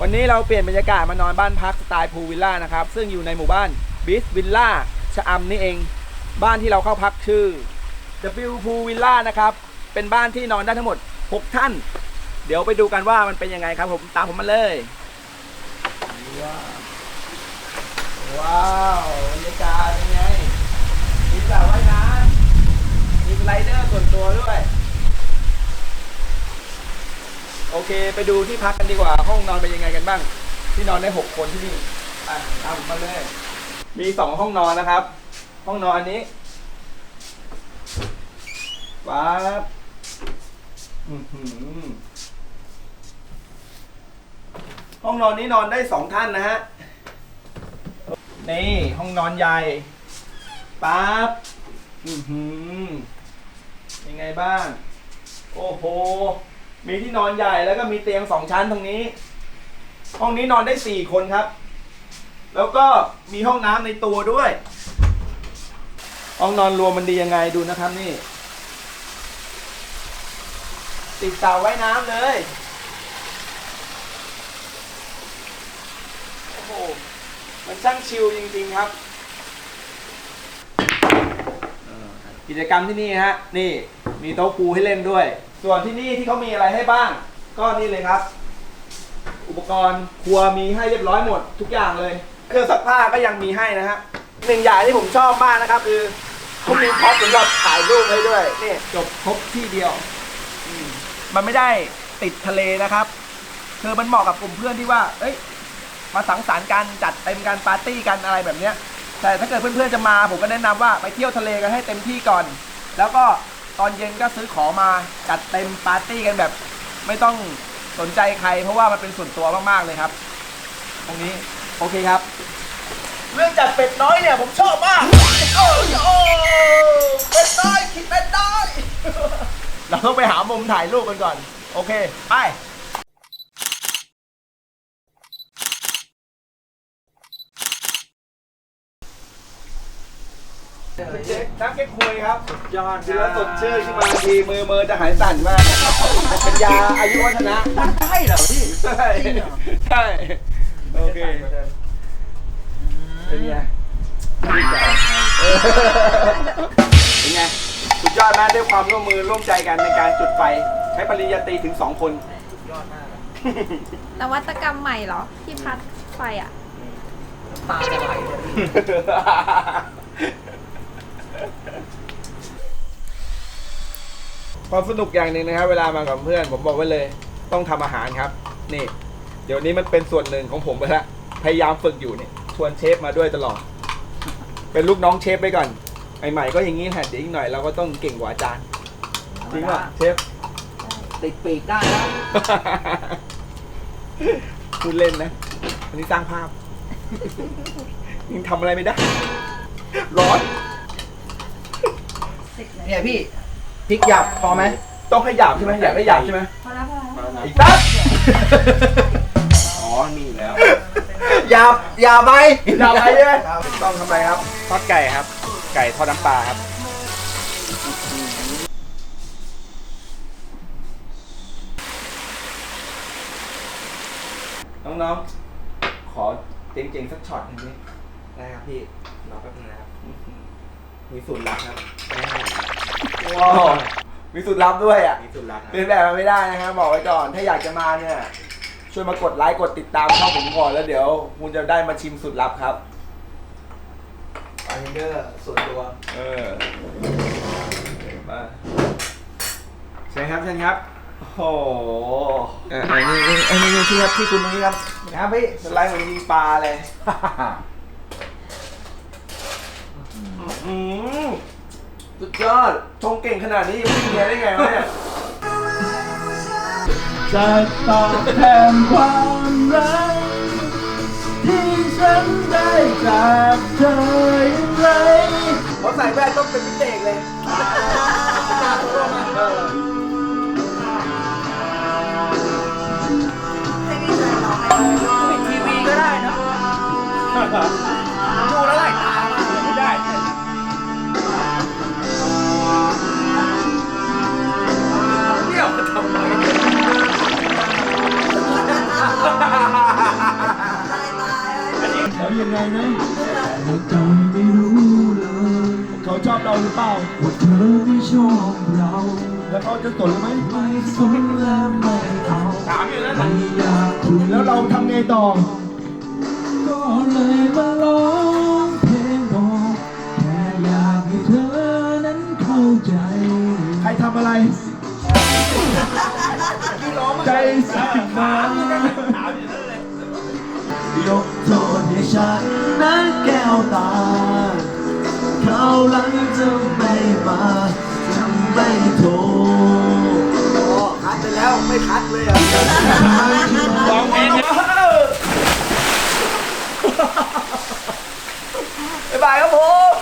วันนี้เราเปลี่ยนบรรยากาศมานอนบ้านพักสไตล์พูลวิลล่านะครับ ซึ่งอยู่ในหมู่บ้านบิสวิลล่าชะอำนี่เอง บ้านที่เราเข้าพักชื่อ W Pool Villa นะครับ เป็นบ้านที่นอนได้ทั้งหมด 6 ท่าน เดี๋ยวไปดูกันว่ามันเป็นยังไงครับผมตามผมมาเลย ว้าวบรรยากาศเป็นไงมีสระว่ายน้ำมีสไลเดอร์ส่วนตัวด้วย โอ เค ไปดูที่พักกันดีกว่า ห้องนอนเป็นยังไงกันบ้าง ที่นอนได้6คนที่นี่ อะตามผมมาเลย มีสองห้องนอนนะครับ ห้องนอนอันนี้ว้าบอือหือห้องนอนนี้นอนได้สองท่านนะฮะ นี่ห้องนอนใหญ่ปั๊บอือหือยังไงบ้าง โอ้โห มีที่นอนใหญ่แล้วก็มีเตียงสองชั้นตรงนี้ ห้องนี้นอนได้สี่คนครับ แล้วก็มีห้องน้ำในตัวด้วย ห้องนอนรวมมันดียังไงดูนะครับนี่ ติดเสาไว้น้ำเลย โอ้โห มันช่างชิลจริงๆครับกิจกรรมที่นี่ฮะ นี่มีโต๊ะปูให้เล่นด้วย ส่วนที่นี่ที่เขามีอะไรให้บ้าง ก็นี่เลยครับ อุปกรณ์ครัวมีให้เรียบร้อยหมดทุกอย่างเลย เครื่องซักผ้าก็ยังมีให้นะฮะหนึ่งอย่างที่ผมชอบมากนะครับ คือเขามีพ็อปสำหรับถ่ายรูปให้ด้วยนี่จบครบที่เดียวอืมมันไม่ได้ติดทะเลนะครับ คือมันเหมาะกับกลุ่มเพื่อนที่ว่า เอ้ย มาสังสรรค์กันจัดเต็มกันปาร์ตี้กันอะไรแบบเนี้ย แต่ถ้าเกิดเพื่อนๆจะมาผมก็แนะนำว่าไปเที่ยวทะเลกันให้เต็มที่ก่อน แล้วก็ ตอนเย็นก็ซื้อของมาจัดเต็มปาร์ตี้กันแบบ ไม่ต้องสนใจใคร เพราะว่ามันเป็นส่วนตัวมากๆเลยครับ ตรงนี้โอเคครับ เรื่องจัดเป็ดน้อยเนี่ยผมชอบมากโอ้โอ้เป็ดน้อยคิดเป็ดน้อย เราต้องไปหามุมถ่ายรูปกันก่อน โอเค ไป น้ำเก๊กฮวยครับยอดเชื้อสดชื่นขึ้นมาทีมือมือจะหายสั่นมากเป็นยาอายุวัฒนะใช่เหรอพี่ใช่ใช่โอเคเป็นไงเออเป็นไงสุดยอดนะด้วยความร่วมมือร่วมใจกันในการจุดไฟ ใช้ปริญญาตรีถึงสองคนยอดมากเลยนวัตกรรมใหม่เหรอที่พัดไฟอะตาจะไหลเลยพี่ ความสนุกอย่างหนึ่งนะครับ เวลามากับเพื่อน ผมบอกไว้เลย ต้องทำอาหารครับ นี่ เดี๋ยวนี้มันเป็นส่วนหนึ่งของผมไปแล้วพยายามฝึกอยู่เนี่ยชวนเชฟมาด้วยตลอด เป็นลูกน้องเชฟไปก่อนใหม่ๆก็อย่างนี้แหละเดี๋ยวอีกหน่อยเราก็ต้องเก่งกว่าอาจารย์จริงป่ะเชฟติดปีกได้แล้วพูดเล่นนะอันนี้สร้างภาพยังทำอะไรไม่ได้ ร้อน เนี่ยพี่พริกหยับพอไหมต้องให้หยาบใช่ไหมอยากได้หยาบใช่ไหมพอแล้วพอแล้วอีกตั๊บอ๋อมีอยู่แล้วหยับหยับไหมหยาบไปใช่ไหมต้องทำอะไรครับทอดไก่ครับ ไก่ทอดน้ำปลาครับน้องๆ ขอเจ๋งๆ สักช็อตหนึงดิได้ครับพี่ รอแป๊บนึงนะครับ มีสูตรลับครับได้ครับ ว้าวมีสูตรลับด้วยอะมีสุดรักนะเป็นแบบมาไม่ได้นะครับบอกไว้ก่อน ถ้าอยากจะมาเนี่ย ช่วยมากดไลค์กดติดตามช่องผมก่อนแล้วเดี๋ยวคุณจะได้มาชิมสูตรลับครับ บาร์เทนเดอร์ส่วนตัวเออมาใช่ครับใช่ครับ โอ้โหเอออันนี้อันนี้นี่ที่ครับที่คุณตรงนี้ครับนะครับพี่สไลด์เหมือนยิงปลาเลย อืม สุดยอดชงเก่งขนาดนี้ยังไม่มีเมียได้ไงวะเนี่ย จะตอบแทนความรักที่ฉันได้จากเธออย่างไรเขาใส่แว่นต้องเป็นพิเศษเลยเออปิดทีวีก็ได้เนอะ เลยเขาชอบเราหรือเปล่าว่าเธอไม่ชอบเรา แล้วเขาจะสนหรือไม่ไม่สนและไม่เอาถามอยู่นั่นไม่อยากคุยแล้วเราทำไงต่อ ก็เลยมาร้องเพลงบอกแค่อยากให้เธอนั้นเข้าใจ ใครทำอะไรใจสั่นมายกโทษให้ ฉันนั้นแก้วตาเขาหลังจะไม่มาจะไม่โทรโอ้คัดไปแล้วไม่คัดเลยอะลองเองบ๊ายบายครับผม